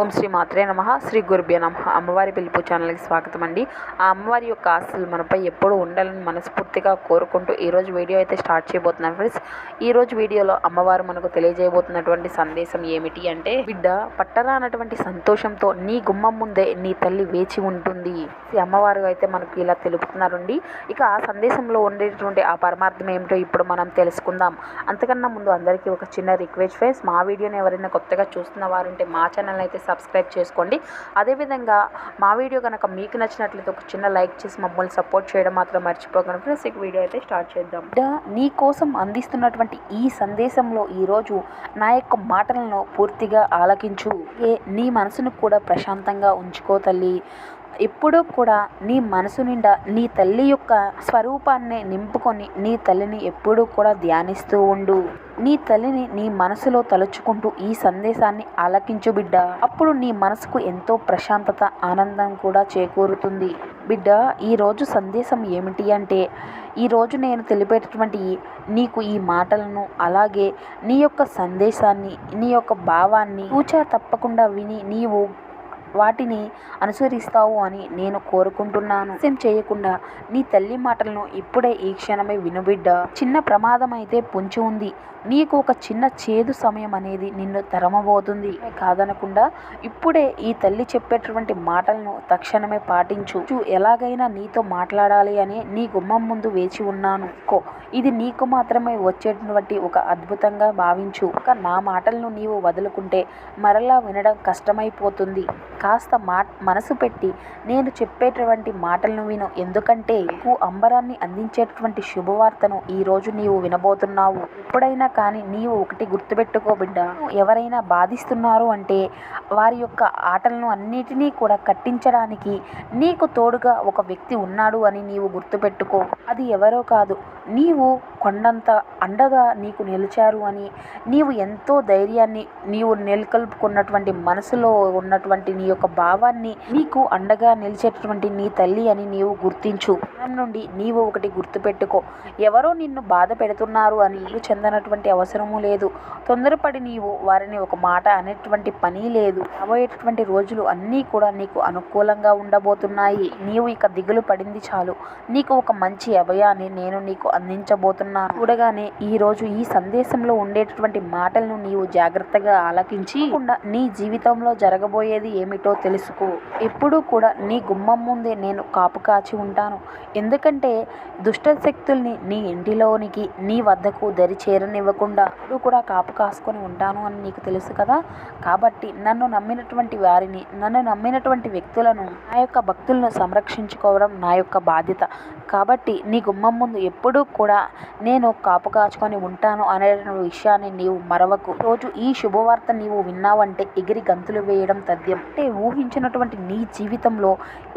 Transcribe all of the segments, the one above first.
ఓం శ్రీ మాత్రే నమ. శ్రీ గురుభ్య నమ. అమ్మవారి పిలుపు ఛానల్కి స్వాగతం అండి ఆ అమ్మవారి యొక్క ఆశలు మనపై ఎప్పుడూ ఉండాలని మనస్ఫూర్తిగా కోరుకుంటూ ఈరోజు వీడియో అయితే స్టార్ట్ చేయబోతున్నాను ఫ్రెండ్స్. ఈరోజు వీడియోలో అమ్మవారు మనకు తెలియజేయబోతున్నటువంటి సందేశం ఏమిటి అంటే బిడ్డ పట్టరానటువంటి సంతోషంతో నీ గుమ్మం ముందే నీ తల్లి వేచి ఉంటుంది. ఈ అమ్మవారు అయితే మనకు ఇలా తెలుపుతున్నారండి. ఇక ఆ సందేశంలో ఉండేటువంటి ఆ పరమార్థం ఏమిటో ఇప్పుడు మనం తెలుసుకుందాం. అంతకన్నా ముందు అందరికీ ఒక చిన్న రిక్వెస్ట్ ఫ్రెండ్స్. మా వీడియోని ఎవరైనా కొత్తగా చూస్తున్న వారుంటే మా ఛానల్ అయితే సబ్స్క్రైబ్ చేసుకోండి. అదేవిధంగా మా వీడియో కనుక మీకు నచ్చినట్లయితే ఒక చిన్న లైక్ చేసి మమ్మల్ని సపోర్ట్ చేయడం మాత్రం మర్చిపోకండి. ఫ్రెండ్స్ ఇక వీడియో అయితే స్టార్ట్ చేద్దాం. నీ కోసం అందిస్తున్నటువంటి ఈ సందేశంలో ఈరోజు నా యొక్క మాటలను పూర్తిగా ఆలకించు. ఏ నీ మనసును కూడా ప్రశాంతంగా ఉంచుకో తల్లి. ఎప్పుడూ కూడా నీ మనసు నిండా నీ తల్లి యొక్క స్వరూపాన్ని నింపుకొని నీ తల్లిని ఎప్పుడూ కూడా ధ్యానిస్తూ ఉండు. నీ తల్లిని నీ మనసులో తలుచుకుంటూ ఈ సందేశాన్ని ఆలకించు బిడ్డ. అప్పుడు నీ మనసుకు ఎంతో ప్రశాంతత ఆనందం కూడా చేకూరుతుంది. బిడ్డ ఈరోజు సందేశం ఏమిటి అంటే ఈరోజు నేను తెలిపేటటువంటి నీకు ఈ మాటలను అలాగే నీ యొక్క సందేశాన్ని నీ యొక్క భావాన్ని ఊచా తప్పకుండా విని నీవు వాటిని అనుసరిస్తావు అని నేను కోరుకుంటున్నాను. ఆలస్యం చేయకుండా నీ తల్లి మాటలను ఇప్పుడే ఈ క్షణమే వినుబిడ్డ చిన్న ప్రమాదం అయితే పొంచి ఉంది. నీకు ఒక చిన్న చేదు సమయం అనేది నిన్ను తరమబోతుంది. కాదనకుండా ఇప్పుడే ఈ తల్లి చెప్పేటటువంటి మాటలను తక్షణమే పాటించు. చూ, ఎలాగైనా నీతో మాట్లాడాలి అని నీ గుమ్మం ముందు వేచి ఉన్నాను. కో ఇది నీకు మాత్రమే వచ్చేటువంటి ఒక అద్భుతంగా భావించు. ఒక నా మాటలను నీవు వదులుకుంటే మరలా వినడం కష్టమైపోతుంది. కాస్త మా మనసు పెట్టి నేను చెప్పేటువంటి మాటలను విను. ఎందుకంటే నీకు అంబరాన్ని అందించేటటువంటి శుభవార్తను ఈ రోజు నీవు వినబోతున్నావు. ఎప్పుడైనా కానీ నీవు ఒకటి గుర్తుపెట్టుకో బిడ్డ. ఎవరైనా బాధిస్తున్నారు అంటే వారి యొక్క ఆటలను అన్నిటినీ కూడా కట్టించడానికి నీకు తోడుగా ఒక వ్యక్తి ఉన్నాడు అని నీవు గుర్తుపెట్టుకో. అది ఎవరో కాదు నీవు కొండంత అండగా నీకు నిలిచారు అని నీవు ఎంతో ధైర్యాన్ని నీవు నెలకొల్పుకున్నటువంటి మనసులో ఉన్నటువంటి నీ యొక్క భావాన్ని నీకు అండగా నిలిచేటటువంటి నీ తల్లి అని నీవు గుర్తించు. నుండి నీవు ఒకటి గుర్తుపెట్టుకో. ఎవరో నిన్ను బాధ పెడుతున్నారు అని ఇల్లు చెందనటువంటి అవసరము లేదు. తొందరపడి నీవు వారిని ఒక మాట అనేటువంటి పని లేదు. రాబోయేటటువంటి రోజులు అన్నీ కూడా నీకు అనుకూలంగా ఉండబోతున్నాయి. నీవు ఇక దిగులు పడింది చాలు. నీకు ఒక మంచి అభయాన్ని నేను నీకు అందించబోతున్నారు. చూడగానే ఈ రోజు ఈ సందేశంలో ఉండేటటువంటి మాటలను నీవు జాగ్రత్తగా ఆలకించి నీ జీవితంలో జరగబోయేది ఏమిటో తెలుసుకో. ఎప్పుడూ కూడా నీ గుమ్మం ముందే నేను కాపు కాచి ఉంటాను. ఎందుకంటే దుష్ట శక్తుల్ని నీ ఇంటిలోనికి నీ వద్దకు దరి చేరనివ్వకుండా ఎప్పుడు కూడా కాపు కాసుకొని ఉంటాను అని నీకు తెలుసు కదా? కాబట్టి నన్ను నమ్మినటువంటి వారిని నన్ను నమ్మినటువంటి వ్యక్తులను నా యొక్క భక్తులను సంరక్షించుకోవడం నా యొక్క బాధ్యత. కాబట్టి నీ గుమ్మం ముందు ఎప్పుడూ కూడా నేను కాపు కాచుకొని ఉంటాను అనే విషయాన్ని నీవు మరవకు. రోజు ఈ శుభవార్త నీవు విన్నావంటే ఎగిరి గంతులు వేయడం తథ్యం. అంటే ఊహించినటువంటి నీ జీవితంలో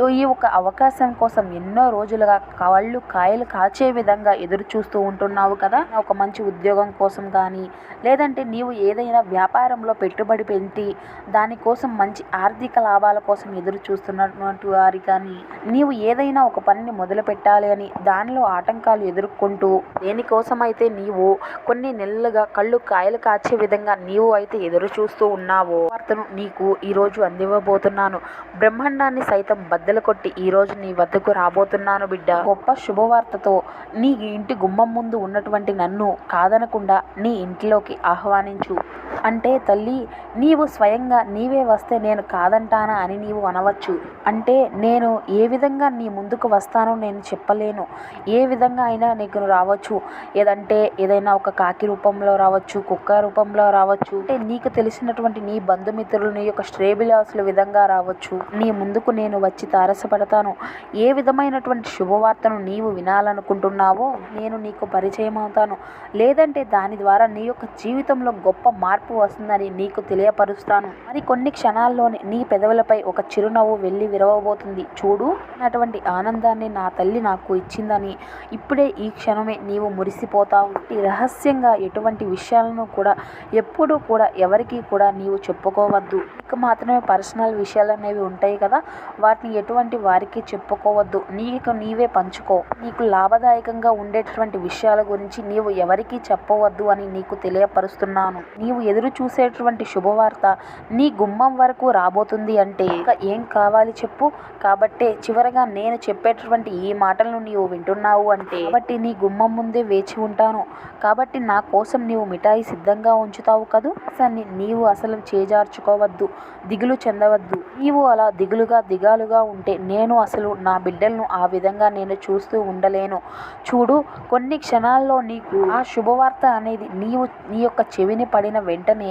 ఈ ఒక అవకాశం కోసం ఎన్నో రోజులుగా కళ్ళు కాయలు కాచే విధంగా ఎదురు చూస్తూ ఉంటున్నావు కదా? ఒక మంచి ఉద్యోగం కోసం కానీ లేదంటే నీవు ఏదైనా వ్యాపారంలో పెట్టుబడి పెట్టి దానికోసం మంచి ఆర్థిక లాభాల కోసం ఎదురు చూస్తున్నటువంటి వారి కానీ నీవు ఏదైనా ఒక పనిని మొదలు పెట్టాలి అని దానిలో ఆటంకాలు ఎదుర్కొంటూ దేనికోసమైతే నీవు కొన్ని నెలలుగా కళ్ళు కాయలు కాచే విధంగా నీవు అయితే ఎదురు చూస్తూ ఉన్నావో వార్తను నీకు ఈరోజు అందివ్వబోతున్నాను. బ్రహ్మాండాన్ని సైతం బద్దలు కొట్టి ఈరోజు నీ వద్దకు రాబోతున్నాను బిడ్డ. గొప్ప శుభవార్తతో నీ ఇంటి గుమ్మం ముందు ఉన్నటువంటి నన్ను కాదనకుండా నీ ఇంటిలోకి ఆహ్వానించు. అంటే తల్లి నీవు స్వయంగా నీవే వస్తే నేను కాదంటానా అని నీవు అనవచ్చు. అంటే నేను ఏ విధంగా నీ ముందుకు వస్తానో నేను చెప్పలేను. ఏ విధంగా అయినా నీ నీకు రావచ్చు. ఏదంటే ఏదైనా ఒక కాకి రూపంలో రావచ్చు కుక్క రూపంలో రావచ్చు. అంటే నీకు తెలిసినటువంటి నీ బంధుమిత్రులు నీ యొక్క శ్రేబిలాసుల విధంగా రావచ్చు. నీ ముందుకు నేను వచ్చి తారసపడతాను. ఏ విధమైనటువంటి శుభవార్తను నీవు వినాలనుకుంటున్నావో నేను నీకు పరిచయం అవుతాను. లేదంటే దాని ద్వారా నీ యొక్క జీవితంలో గొప్ప మార్పు వస్తుందని నీకు తెలియపరుస్తాను. మరి కొన్ని క్షణాల్లోనే నీ పెదవులపై ఒక చిరునవ్వు వెళ్ళి విరవబోతుంది. చూడు అటువంటి ఆనందాన్ని నా తల్లి నాకు ఇచ్చిందని. ఇప్పుడే ఈ క్షణమే నీవు మురిసిపోతావు. ఈ రహస్యంగా ఎటువంటి విషయాలను కూడా ఎప్పుడూ కూడా ఎవరికీ కూడా నీవు చెప్పుకోవద్దు. నీకు మాత్రమే పర్సనల్ విషయాలు అనేవి ఉంటాయి కదా. వాటిని ఎటువంటి వారికి చెప్పుకోవద్దు. నీకు నీవే పంచుకో. నీకు లాభదాయకంగా ఉండేటటువంటి విషయాల గురించి నీవు ఎవరికీ చెప్పవద్దు అని నీకు తెలియపరుస్తున్నాను. నీవు ఎదురు చూసేటువంటి శుభవార్త నీ గుమ్మం వరకు రాబోతుంది అంటే ఇంకా ఏం కావాలి చెప్పు. కాబట్టే చివరగా నేను చెప్పేటటువంటి ఈ మాటలను నీవు వింటున్నావు అంటే కాబట్టి నీ గుమ్మం ముందే వేచి ఉంటాను. కాబట్టి నా కోసం నీవు మిఠాయి సిద్ధంగా ఉంచుతావు కదూ? సన్ని నీవు అసలు చేజార్చుకోవద్దు. దిగులు చెందవద్దు. నీవు అలా దిగులుగా దిగాలుగా ఉంటే నేను అసలు నా బిడ్డలను ఆ విధంగా నేను చూస్తూ ఉండలేను. చూడు కొన్ని క్షణాల్లో నీకు ఆ శుభవార్త అనేది నీవు నీ యొక్క చెవిని పడిన వెంటనే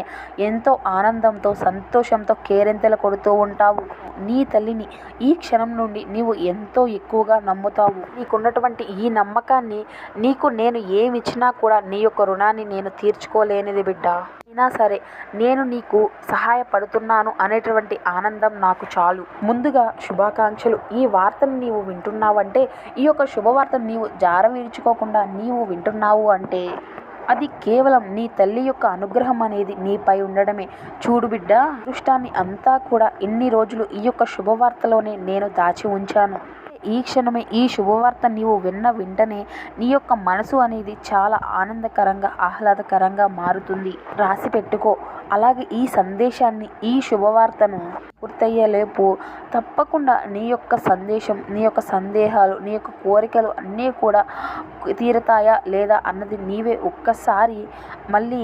ఎంతో ఆనందంతో సంతోషంతో కేరింతలు కొడుతూ ఉంటావు. నీ తల్లిని ఈ క్షణం నుండి నీవు ఎంతో ఎక్కువగా నమ్ముతావు. నీకున్నటువంటి ఈ నమ్మకాన్ని నీకు నేను ఏమి ఇచ్చినా కూడా నీ యొక్క రుణాన్ని నేను తీర్చుకోలేనిది బిడ్డ. అయినా సరే నేను నీకు సహాయపడుతున్నాను అనేటువంటి ఆనందం నాకు చాలు. ముందుగా శుభాకాంక్షలు. ఈ వార్తను నీవు వింటున్నావంటే ఈ యొక్క శుభవార్తను నీవు జారవీడ్చుకోకుండా నీవు వింటున్నావు అంటే అది కేవలం నీ తల్లి యొక్క అనుగ్రహం అనేది నీపై ఉండడమే. చూడు బిడ్డ అదృష్టాన్ని అంతా కూడా ఇన్ని రోజులు ఈ యొక్క శుభవార్తలోనే నేను దాచి ఉంచాను. ఈ క్షణమే ఈ శుభవార్త నీవు విన్న వెంటనే నీ యొక్క మనసు అనేది చాలా ఆనందకరంగా ఆహ్లాదకరంగా మారుతుంది. రాసి పెట్టుకో. అలాగే ఈ సందేశాన్ని ఈ శుభవార్తను పూర్తయ్యేలేపు తప్పకుండా నీ యొక్క సందేశం నీ యొక్క సందేహాలు నీ యొక్క కోరికలు అన్నీ కూడా తీరతాయా లేదా అన్నది నీవే ఒక్కసారి మళ్ళీ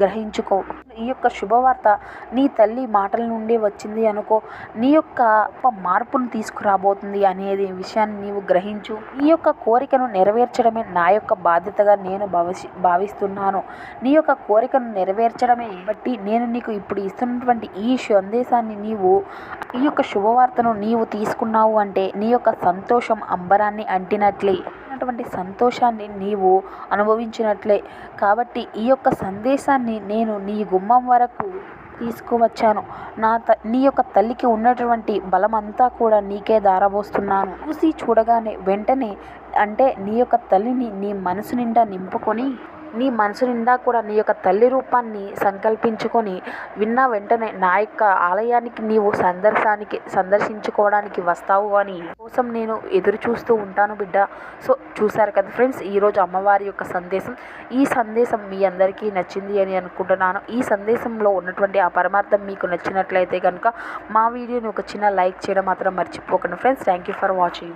గ్రహించుకో. ఈ యొక్క శుభవార్త నీ తల్లి మాటల నుండి వచ్చింది అనుకో నీ యొక్క మార్పును తీసుకురాబోతుంది అనేది విషయాన్ని నీవు గ్రహించు. నీ యొక్క కోరికను నెరవేర్చడమే నా యొక్క బాధ్యతగా నేను భావిసి భావిస్తున్నాను. నీ యొక్క కోరికను నెరవేర్చడమే బట్టి నేను నీకు ఇప్పుడు ఇస్తున్నటువంటి ఈ సందేశాన్ని నీవు ఈ యొక్క శుభవార్తను నీవు తీసుకున్నావు అంటే నీ యొక్క సంతోషం అంబరాన్ని అంటినట్లే. అటువంటి సంతోషాన్ని నీవు అనుభవించినట్లే. కాబట్టి ఈ యొక్క సందేశాన్ని నేను నీ గుమ్మం వరకు తీసుకువచ్చాను. నా త నీ యొక్క తల్లికి ఉన్నటువంటి బలమంతా కూడా నీకే దారబోస్తున్నాను. చూసి చూడగానే వెంటనే అంటే నీ యొక్క తల్లిని నీ మనసు నిండా నింపుకొని నీ మనసు నిండా కూడా నీ యొక్క తల్లి రూపాన్ని సంకల్పించుకొని విన్న వెంటనే నా యొక్క ఆలయానికి నీవు సందర్శానికి సందర్శించుకోవడానికి వస్తావు అని కోసం నేను ఎదురు చూస్తూ ఉంటాను బిడ్డ. సో చూసారు కదా ఫ్రెండ్స్ ఈరోజు అమ్మవారి యొక్క సందేశం. ఈ సందేశం మీ అందరికీ నచ్చింది అని అనుకుంటున్నాను. ఈ సందేశంలో ఉన్నటువంటి ఆ పరమార్థం మీకు నచ్చినట్లయితే కనుక మా వీడియోని ఒక చిన్న లైక్ చేయడం మాత్రం మర్చిపోకండి friends. Thank you for watching